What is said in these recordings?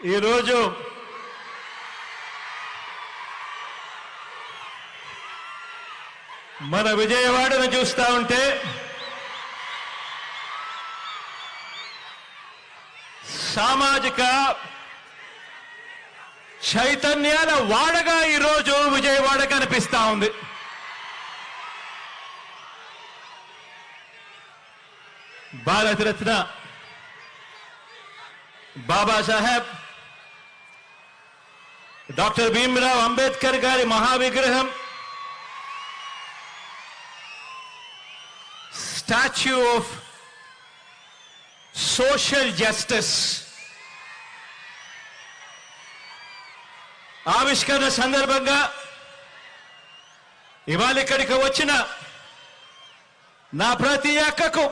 ఈరోజు మన విజయవాడను చూస్తా ఉంటే సామాజిక చైతన్యాల వాడగా ఈరోజు విజయవాడ కనిపిస్తా ఉంది. భారతరత్న బాబాసాహెబ్ డాక్టర్ భీమ్రావ్ అంబేద్కర్ గారి మహావిగ్రహం స్టాచ్యూ ఆఫ్ సోషల్ జస్టిస్ ఆవిష్కరణ సందర్భంగా ఇవాళ ఇక్కడికి వచ్చిన నా ప్రతి అక్కకు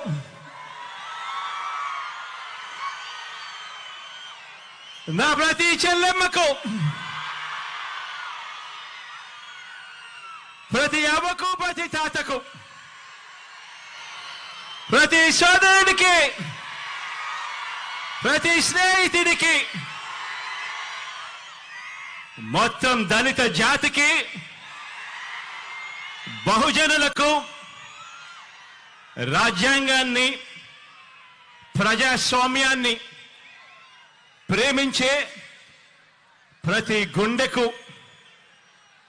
నా ప్రతి చెల్లెమ్మకు ప్రతి అవ్వకు ప్రతి తాతకు ప్రతి సోదరుడికి ప్రతి స్నేహితుడికి మొత్తం దళిత జాతికి బహుజనులకు రాజ్యాంగాన్ని ప్రజాస్వామ్యాన్ని ప్రేమించే ప్రతి గుండెకు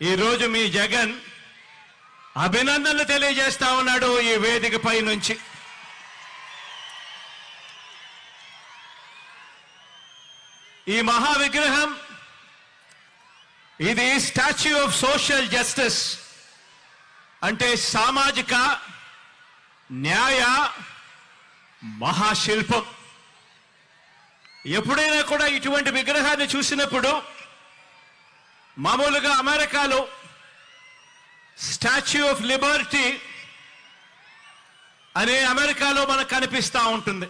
ఈరోజు మీ జగన్ అభినందనలు తెలియజేస్తా ఉన్నాడు ఈ వేదికపై నుంచి. ఈ మహా విగ్రహం ఇది స్టాచ్యూ ఆఫ్ సోషల్ జస్టిస్ అంటే సామాజిక న్యాయ మహాశిల్పం. ఎప్పుడైనా కూడా ఇటువంటి విగ్రహాన్ని చూసినప్పుడు మామూలుగా అమెరికాలో స్టాచ్యూ ఆఫ్ లిబర్టీ అనే అమెరికాలో మనకు కనిపిస్తూ ఉంటుంది.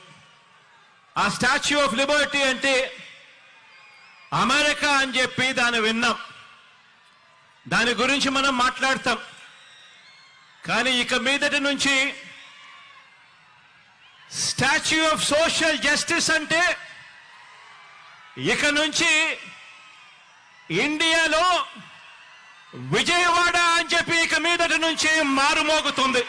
ఆ స్టాచ్యూ ఆఫ్ లిబర్టీ అంటే అమెరికా అని చెప్పి దాన్ని విన్నాం. దాని గురించి మనం మాట్లాడతాం. కానీ ఇక మీదటి నుంచి స్టాచ్యూ ఆఫ్ సోషల్ జస్టిస్ అంటే ఇక నుంచి ఇండియాలో విజయవాడ అని చెప్పి ఇక మీదటి నుంచి మారుమోగుతుంది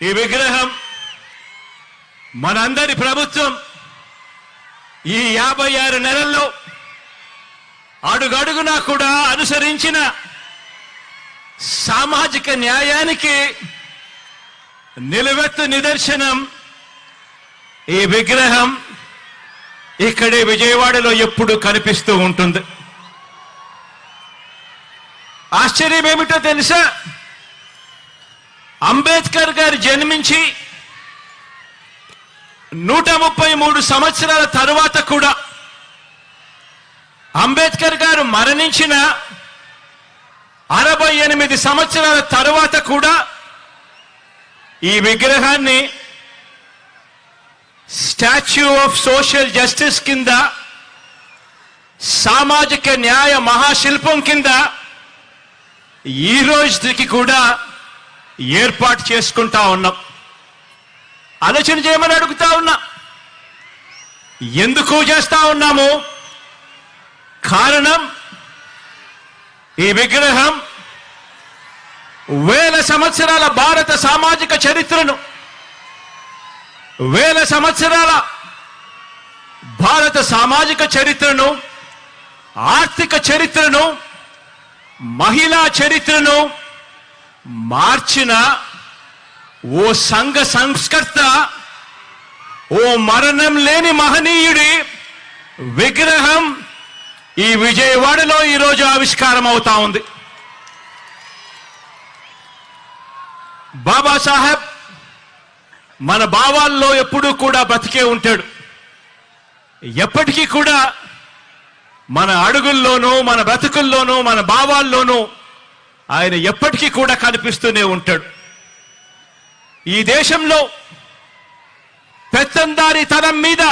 ఈ విగ్రహం మనందరి ప్రభుత్వం ఈ యాభై ఆరు నెలల్లో అడుగడుగునా కూడా అనుసరించిన సామాజిక న్యాయానికి నిలువెత్తు నిదర్శనం ఈ విగ్రహం ఇక్కడే విజయవాడలో ఎప్పుడు కనిపిస్తూ ఉంటుంది. ఆశ్చర్యం ఏమిటో తెలుసా? అంబేద్కర్ గారు జన్మించి నూట ముప్పై మూడు సంవత్సరాల తరువాత కూడా అంబేద్కర్ గారు మరణించిన అరవై ఎనిమిది సంవత్సరాల తరువాత కూడా ఈ విగ్రహాన్ని స్టాచ్యూ ఆఫ్ సోషల్ జస్టిస్ కింద సామాజిక న్యాయ మహాశిల్పం కింద ఈ రోజుకి కూడా ఏర్పాటు చేసుకుంటా ఉన్నాం. ఆలోచన చేయమని అడుగుతా ఉన్నా. ఎందుకు చేస్తా ఉన్నాము? కారణం ఈ విగ్రహం వేల సంవత్సరాల భారత సామాజిక చరిత్రను వేల సంవత్సరాల భారత సామాజిక చరిత్రను ఆర్థిక చరిత్రను మహిళా చరిత్రను మార్చిన ఓ సంఘ సంస్కర్త ఓ మరణం లేని మహనీయుడి విగ్రహం ఈ విజయవాడలో ఈరోజు ఆవిష్కారం అవుతా ఉంది. బాబాసాహెబ్ మన భావాల్లో ఎప్పుడూ కూడా బ్రతికే ఉంటాడు. ఎప్పటికీ కూడా మన అడుగుల్లోనూ మన బ్రతుకుల్లోనూ మన భావాల్లోనూ ఆయన ఎప్పటికీ కూడా కనిపిస్తూనే ఉంటాడు. ఈ దేశంలో పెత్తందారి తనం మీద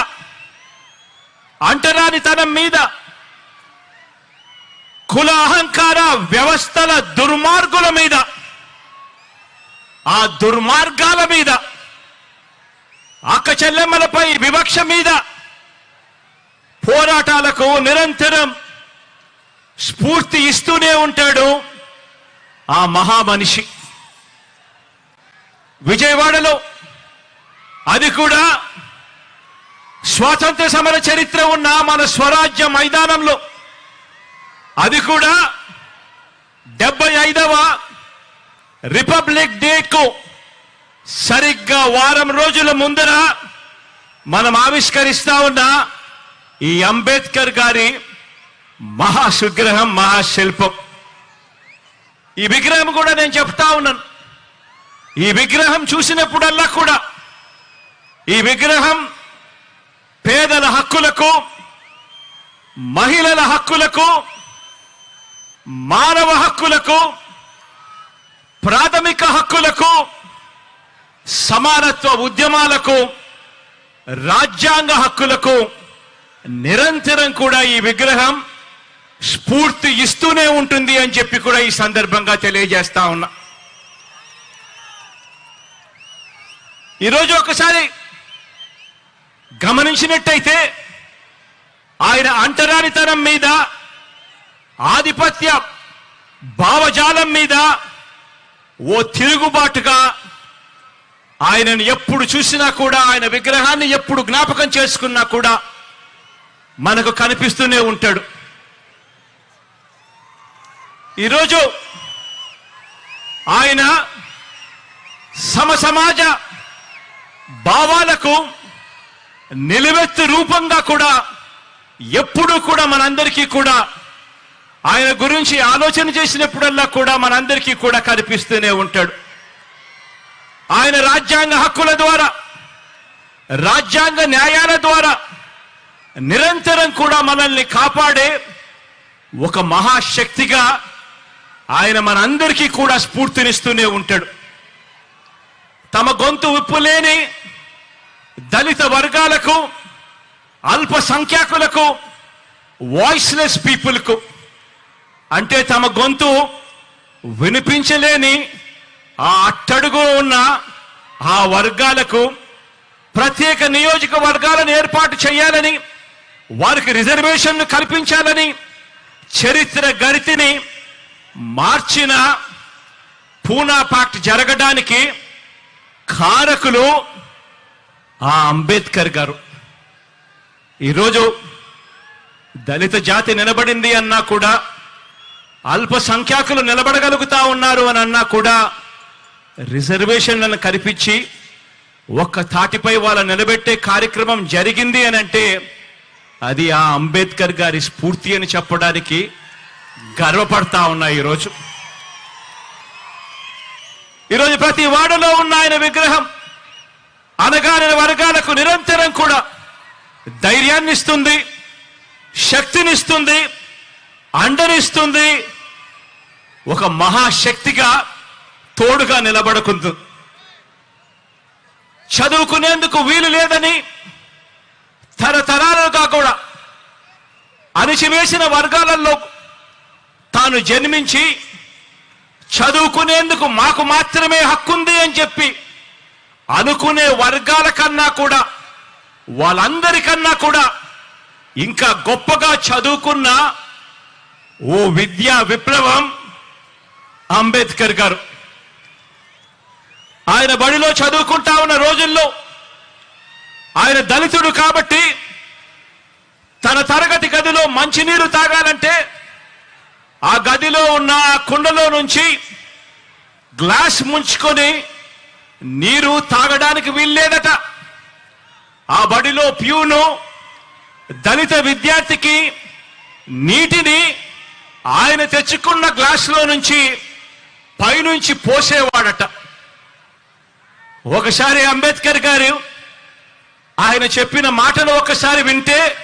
అంటరాని తనం మీద కుల అహంకార వ్యవస్థల దుర్మార్గుల మీద ఆ దుర్మార్గాల మీద అక్క చెల్లెమ్మలపై వివక్ష మీద పోరాటాలకు నిరంతరం స్ఫూర్తి ఇస్తూనే ఉంటాడు ఆ మహామనిషి. విజయవాడలో అది కూడా స్వాతంత్ర సమర చరిత్ర ఉన్న మన స్వరాజ్య మైదానంలో. అది కూడా డెబ్బై ఐదవ రిపబ్లిక్ డేకు సరిగ్గా వారం రోజుల ముందర మనం ఆవిష్కరిస్తా ఉన్న ఈ అంబేద్కర్ గారి మహాసుగ్రహం మహాశిల్పం. ఈ విగ్రహం కూడా నేను చెప్తా ఉన్నాను. ఈ విగ్రహం చూసినప్పుడల్లా కూడా ఈ విగ్రహం పేదల హక్కులకు మహిళల హక్కులకు మానవ హక్కులకు ప్రాథమిక హక్కులకు సమానత్వ ఉద్యమాలకు రాజ్యాంగ హక్కులకు నిరంతరం కూడా ఈ విగ్రహం స్ఫూర్తి ఇస్తూనే ఉంటుంది అని చెప్పి కూడా ఈ సందర్భంగా తెలియజేస్తా ఉన్నా. ఈరోజు ఒకసారి గమనించినట్టయితే ఆయన అంటరానితనం మీద ఆధిపత్య భావజాలం మీద ఓ తిరుగుబాటుగా ఆయనను ఎప్పుడు చూసినా కూడా ఆయన విగ్రహాన్ని ఎప్పుడు జ్ఞాపకం చేసుకున్నా కూడా మనకు కనిపిస్తూనే ఉంటాడు. ఈరోజు ఆయన సమసమాజ భావాలకు నిలువెత్తు రూపంగా కూడా ఎప్పుడూ కూడా మనందరికీ కూడా ఆయన గురించి ఆలోచన చేసినప్పుడల్లా కూడా మనందరికీ కూడా కనిపిస్తూనే ఉంటాడు. ఆయన రాజ్యాంగ హక్కుల ద్వారా రాజ్యాంగ న్యాయాల ద్వారా నిరంతరం కూడా మనల్ని కాపాడే ఒక మహాశక్తిగా ఆయన మనందరికీ కూడా స్ఫూర్తినిస్తూనే ఉంటాడు. తమ గొంతు విప్పులేని దళిత వర్గాలకు అల్పసంఖ్యాకులకు వాయిస్లెస్ పీపుల్కు అంటే తమ గొంతు వినిపించలేని ఆ అట్టడుగు ఉన్న ఆ వర్గాలకు ప్రత్యేక నియోజకవర్గాలను ఏర్పాటు చేయాలని వారికి రిజర్వేషన్లు కల్పించాలని చరిత్ర గరితిని మార్చిన పూనా పాక్ట్ జరగడానికి కారకులు ఆ అంబేద్కర్ గారు. ఈరోజు దళిత జాతి నిలబడింది అన్నా కూడా అల్పసంఖ్యాకులు నిలబడగలుగుతా ఉన్నారు అని అన్నా కూడా రిజర్వేషన్లను కల్పించి ఒక్క తాటిపై వాళ్ళ నిలబెట్టే కార్యక్రమం జరిగింది అని అంటే అది ఆ అంబేద్కర్ గారి స్ఫూర్తి అని చెప్పడానికి గర్వపడతా ఉన్నా ఈరోజు. ఈరోజు ప్రతి వాడలో ఉన్న ఆయన విగ్రహం అనగాని వర్గాలకు నిరంతరం కూడా ధైర్యాన్ని ఇస్తుంది శక్తినిస్తుంది అండనిస్తుంది. ఒక మహాశక్తిగా తోడుగా నిలబడకుందు. చదువుకునేందుకు వీలు లేదని తరతరాలుగా కూడా అణిచివేసిన వర్గాలలో తాను జన్మించి చదువుకునేందుకు మాకు మాత్రమే హక్కుంది అని చెప్పి అనుకునే వర్గాల కన్నా కూడా వాళ్ళందరికన్నా కూడా ఇంకా గొప్పగా చదువుకున్న ఓ విద్యా విప్లవం అంబేద్కర్ గారు. ఆయన బడిలో చదువుకుంటా ఉన్న రోజుల్లో ఆయన దళితుడు కాబట్టి తన తరగతి గదిలో మంచినీరు తాగాలంటే ఆ గదిలో ఉన్న ఆ కుండలో నుంచి గ్లాస్ ముంచుకొని నీరు తాగడానికి వీల్లేదట. ఆ బడిలో ప్యూను దళిత విద్యార్థికి నీటిని ఆయన తెచ్చుకున్న గ్లాసులో నుంచి పైనుంచి పోసేవాడట. ఒకసారి అంబేద్కర్ గారు ఆయన చెప్పిన మాటలు ఒకసారి వింటే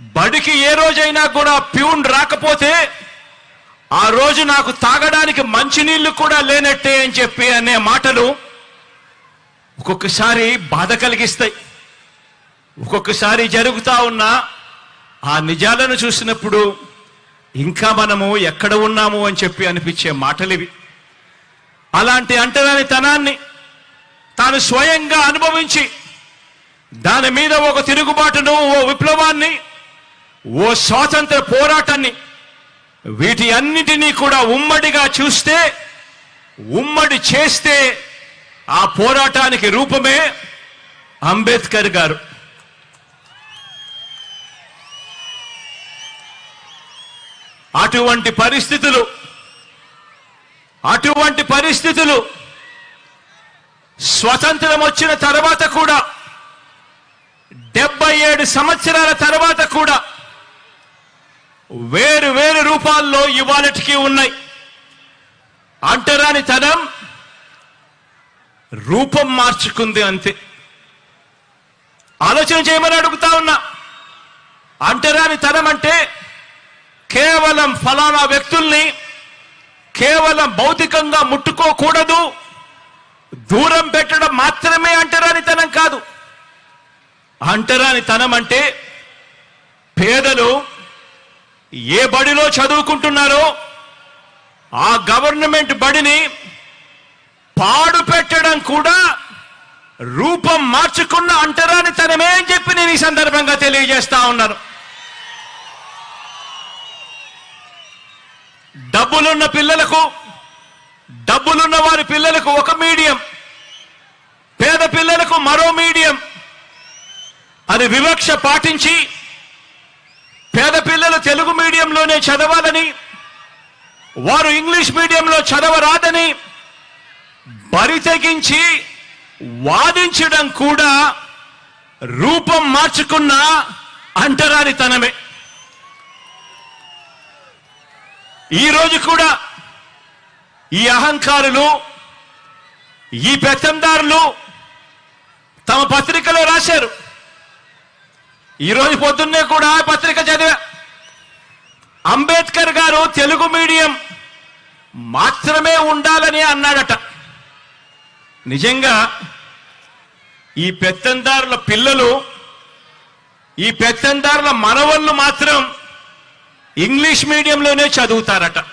బడికి ఏ రోజైనా కూడా ప్యూన్ రాకపోతే ఆ రోజు నాకు తాగడానికి మంచినీళ్ళు కూడా లేనట్టే అని చెప్పి అనే మాటలు ఒక్కొక్కసారి బాధ కలిగిస్తాయి. ఒక్కొక్కసారి జరుగుతా ఉన్న ఆ నిజాలను చూసినప్పుడు ఇంకా మనము ఎక్కడ ఉన్నాము అని చెప్పి అనిపించే మాటలు ఇవి అలాంటి అంటరాని తనాన్ని తాను స్వయంగా అనుభవించి దాని మీద ఒక తిరుగుబాటును ఓ విప్లవాన్ని ఓ స్వాతంత్ర పోరాటాన్ని వీటి అన్నిటినీ కూడా ఉమ్మడిగా చూస్తే ఉమ్మడి చేస్తే ఆ పోరాటానికి రూపమే అంబేద్కర్ గారు. అటువంటి పరిస్థితులు అటువంటి పరిస్థితులు స్వతంత్రం వచ్చిన తర్వాత కూడా డెబ్బై ఏడు సంవత్సరాల తర్వాత కూడా వేరు వేరు రూపాల్లో ఇవాళటికి ఉన్నాయి. అంటరాని తనం రూపం మార్చుకుంది అంతే. ఆలోచన చేయమని అడుగుతా ఉన్నా అంటరాని తనం అంటే కేవలం ఫలానా వ్యక్తుల్ని కేవలం భౌతికంగా ముట్టుకోకూడదు దూరం పెట్టడం మాత్రమే అంటరానితనం కాదు. అంటరానితనం అంటే పేదలు ఏ బడిలో చదువుకుంటున్నారో ఆ గవర్నమెంట్ బడిని పాడు పెట్టడం కూడా రూపం మార్చుకున్న అంటరానితనమే అని చెప్పి నేను ఈ సందర్భంగా తెలియజేస్తా ఉన్నాను. డబ్బులున్న పిల్లలకు డబ్బులున్న వారి పిల్లలకు ఒక మీడియం పేద పిల్లలకు మరో మీడియం. అని వివక్ష పాటించి పేద పిల్లలు తెలుగు మీడియంలోనే చదవాలని వారు ఇంగ్లీష్ మీడియంలో చదవరాదని బరి తెగించి వాదించడం కూడా రూపం మార్చుకున్న అంటరానితనమే. ఈ రోజు కూడా ఈ అహంకారులు ఈ పెత్తందారులు తమ పత్రికలో రాశారు. ఈరోజు పొద్దున్నే కూడా పత్రిక చదివా. అంబేద్కర్ గారు తెలుగు మీడియం మాత్రమే ఉండాలని అన్నాడట. నిజంగా ఈ పెత్తందారుల పిల్లలు ఈ పెత్తందారుల మనవళ్ళు మాత్రం ఇంగ్లీష్ మీడియంలోనే చదువుతారట.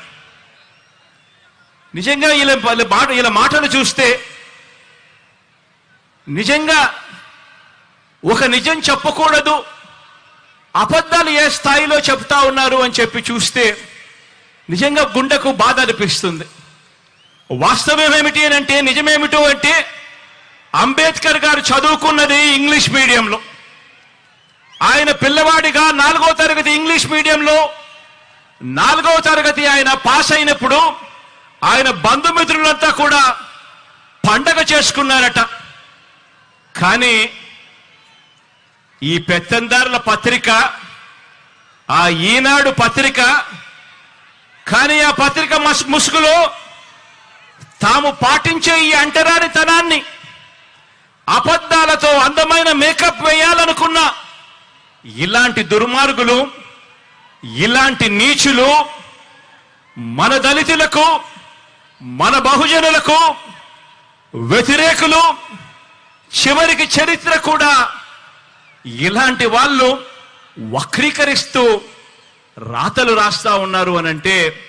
నిజంగా ఇలా వాళ్ళ మాట ఇలా మాటలు చూస్తే నిజంగా ఒక నిజం చెప్పకూడదు అబద్ధాలు ఏ స్థాయిలో చెప్తా ఉన్నారు అని చెప్పి చూస్తే నిజంగా గుండెకు బాధ అనిపిస్తుంది. వాస్తవం ఏమిటి అని అంటే నిజమేమిటో అంటే అంబేద్కర్ గారు చదువుకున్నది ఇంగ్లీష్ మీడియంలో. ఆయన పిల్లవాడిగా నాలుగో తరగతి ఇంగ్లీష్ మీడియంలో నాలుగవ తరగతి ఆయన పాస్ అయినప్పుడు ఆయన బంధుమిత్రులంతా కూడా పండగ చేసుకున్నారట. కానీ ఈ పెత్తందారుల పత్రిక ఆ ఈనాడు పత్రిక కానీ ఆ పత్రిక మస్ ముసుగులో తాము పాటించే ఈ అంటరానితనాన్ని అబద్ధాలతో అందమైన మేకప్ వేయాలనుకున్న ఇలాంటి దుర్మార్గులు ఇలాంటి నీచులు మన దళితులకు మన బహుజనులకు వ్యతిరేకులు చివరికి చరిత్ర కూడా ఇలాంటి వాళ్ళు వక్రీకరిస్తూ రాతలు రాస్తా ఉన్నారు అని అంటే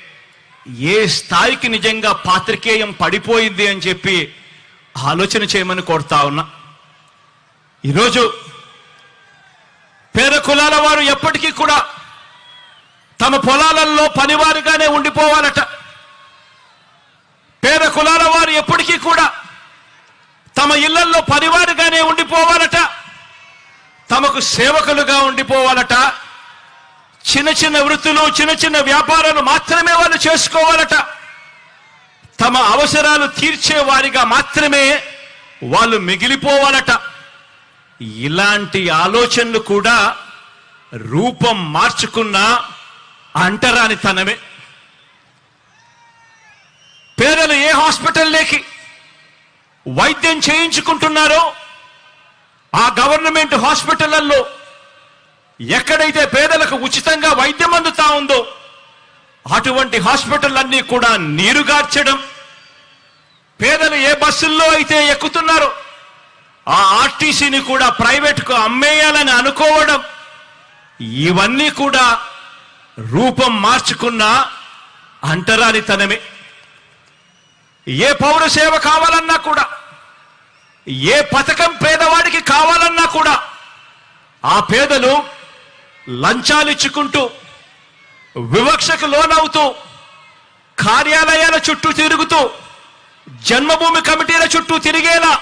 ఏ స్థాయికి నిజంగా పాత్రికేయం పడిపోయింది అని చెప్పి ఆలోచన చేయమని కోరుతా ఉన్నా. ఈరోజు పేద కులాల వారు ఎప్పటికీ కూడా తమ పొలాలలో పనివారిగానే ఉండిపోవాలట. పేద కులాల వారు ఎప్పటికీ కూడా తమ ఇళ్ళలో పనివారుగానే ఉండిపోవాలట తమకు సేవకులుగా ఉండిపోవాలట చిన్న చిన్న వృత్తులు చిన్న చిన్న వ్యాపారాలు మాత్రమే వాళ్ళు చేసుకోవాలట. తమ అవసరాలు తీర్చే వారిగా మాత్రమే వాళ్ళు మిగిలిపోవాలట. ఇలాంటి ఆలోచనలు కూడా రూపం మార్చుకున్న అంటరానితనమే. పేదలు ఏ హాస్పిటల్లోకి వైద్యం చేయించుకుంటున్నారో ఆ గవర్నమెంట్ హాస్పిటళ్ళలో ఎక్కడైతే పేదలకు ఉచితంగా వైద్యం అందుతా ఉందో అటువంటి హాస్పిటల్ కూడా నీరుగార్చడం పేదలు ఏ బస్సుల్లో అయితే ఎక్కుతున్నారో ఆ ఆర్టీసీని కూడా ప్రైవేట్కు అమ్మేయాలని అనుకోవడం ఇవన్నీ కూడా రూపం మార్చుకున్న అంటరానితనమే. ఏ పౌరసేవ కావాలన్నా కూడా ఏ పథకం పేదవాడికి కావాలన్నా కూడా ఆ పేదలు లంచాలు ఇచ్చుకుంటూ వివక్షకు లోనవుతూ కార్యాలయాల చుట్టూ తిరుగుతూ జన్మభూమి కమిటీల చుట్టూ తిరిగేలా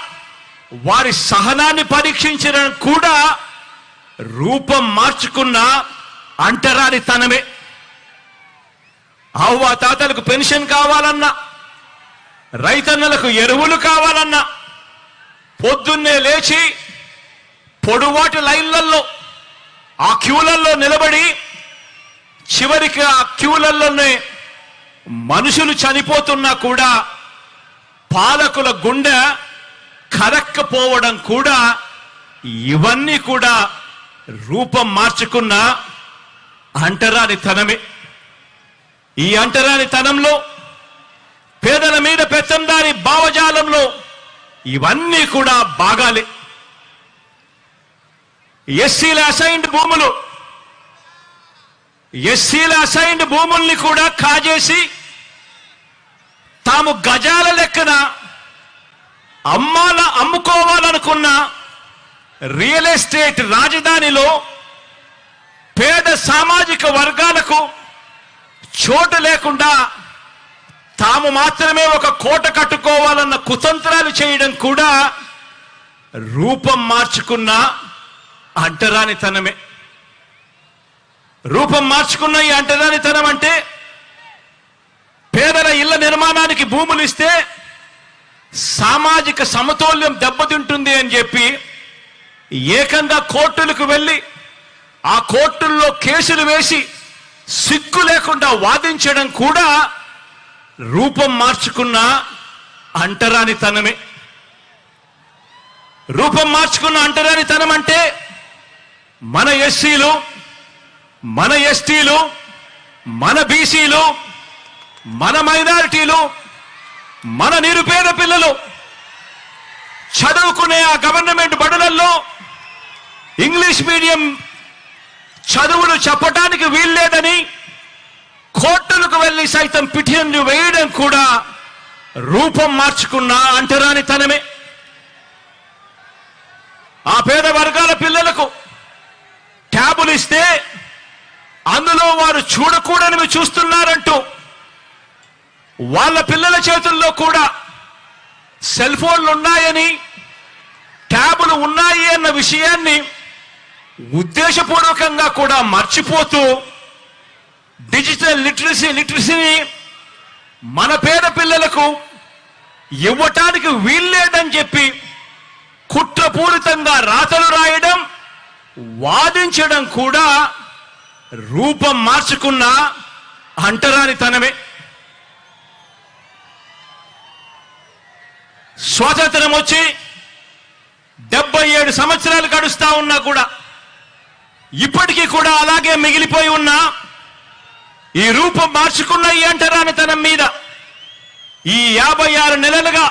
వారి సహనాన్ని పరీక్షించడం కూడా రూపం మార్చుకున్న అంటరాని తనమే అవ్వ తాతలకు పెన్షన్ కావాలన్నా రైతన్నలకు ఎరువులు కావాలన్నా పొద్దున్నే లేచి పొడువాటి లైన్లలో ఆ క్యూలల్లో నిలబడి చివరికి ఆ క్యూలల్లోనే మనుషులు చనిపోతున్నా కూడా పాలకుల గుండె కరక్కపోవడం కూడా ఇవన్నీ కూడా రూపం మార్చుకున్న అంటరానితనమే. ఈ అంటరానితనంలో పేదల మీద పెత్తందారి భావజాలంలో ఇవన్నీ కూడా బాగాలే. ఎస్సీల అసైన్డ్ భూములు ఎస్సీల అసైన్డ్ భూముల్ని కూడా కాజేసి తాము గజాల లెక్కన అమ్మాల అమ్ముకోవాలనుకున్న రియల్ ఎస్టేట్ రాజధానిలో పేద సామాజిక వర్గాలకు చోటు లేకుండా తాము మాత్రమే ఒక కోట కట్టుకోవాలన్న కుతంత్రాలు చేయడం కూడా రూపం మార్చుకున్న అంటరానితనమే. రూపం మార్చుకున్న ఈ అంటరానితనం అంటే పేదల ఇళ్ళ నిర్మాణానికి భూములు ఇస్తే సామాజిక సమతౌల్యం దెబ్బతింటుంది అని చెప్పి ఏకంగా కోర్టులకు వెళ్ళి ఆ కోర్టుల్లో కేసులు వేసి సిగ్గు లేకుండా వాదించడం కూడా రూపం మార్చుకున్న అంటరానితనమే రూపం మార్చుకున్న అంటరానితనం అంటే మన ఎస్సీలు మన ఎస్టీలు మన బీసీలు మన మైనారిటీలు మన నిరుపేద పిల్లలు చదువుకునే ఆ గవర్నమెంట్ బడులలో ఇంగ్లీష్ మీడియం చదువులు చెప్పటానికి వీల్లేదని కోర్టులకు వెళ్ళి సైతం పిటిషన్లు వేయడం కూడా రూపం మార్చుకున్న అంటరాని తనమే. ఆ పేద వర్గాల పిల్లలకు ట్యాబులు ఇస్తే అందులో వారు చూడకూడనివి చూస్తున్నారంటూ వాళ్ళ పిల్లల చేతుల్లో కూడా సెల్ ఫోన్లు ఉన్నాయని ట్యాబులు ఉన్నాయి అన్న విషయాన్ని ఉద్దేశపూర్వకంగా కూడా మర్చిపోతూ డిజిటల్ లిటరసీ లిటరసీని మన పేద పిల్లలకు ఇవ్వటానికి వీల్లేదని చెప్పి కుట్రపూరితంగా రాతలు రాయడం వాదించడం కూడా రూపం మార్చుకున్న అంటరానితనమే. స్వాతంత్రం వచ్చి డెబ్బై ఏడు సంవత్సరాలు గడుస్తా ఉన్నా కూడా ఇప్పటికీ కూడా అలాగే మిగిలిపోయి ఉన్నా ఈ రూపం మార్చుకున్న ఈ అంటరానితనం మీద. ఈ యాభై ఆరు నెలలుగా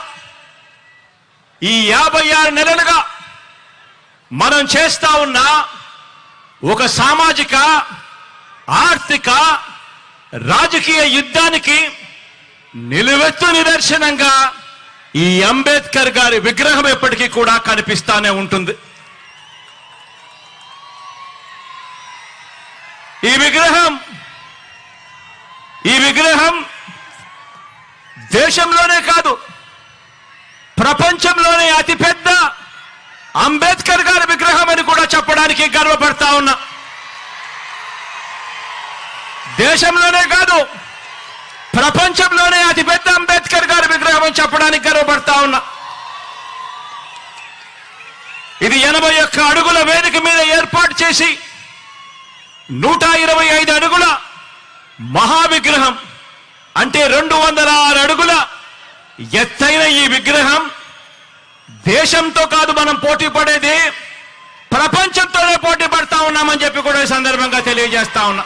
ఈ యాభై ఆరు నెలలుగా మనం చేస్తా ఉన్న ఒక సామాజిక ఆర్థిక రాజకీయ యుద్ధానికి నిలువెత్తు నిదర్శనంగా ఈ అంబేద్కర్ గారి విగ్రహం ఎప్పటికీ కూడా కనిపిస్తానే ఉంటుంది. ఈ విగ్రహం విగ్రహం దేశంలోనే కాదు ప్రపంచంలోనే అతిపెద్ద అంబేద్కర్ గారి విగ్రహం అని కూడా చెప్పడానికి గర్వపడతా ఉన్నా. దేశంలోనే కాదు ప్రపంచంలోనే అతిపెద్ద అంబేద్కర్ గారి విగ్రహం అని చెప్పడానికి గర్వపడతా ఉన్నా. ఇది ఎనభై ఒక్క అడుగుల వేదిక మీద ఏర్పాటు చేసి నూట ఇరవై ఐదు అడుగుల మహావిగ్రహం అంటే రెండు వందల ఆరు అడుగుల ఎత్తైన ఈ విగ్రహం. దేశంతో కాదు మనం పోటీ పడేది ప్రపంచంతోనే పోటీ పడతా ఉన్నామని చెప్పి కూడా ఈ సందర్భంగా తెలియజేస్తా ఉన్నా.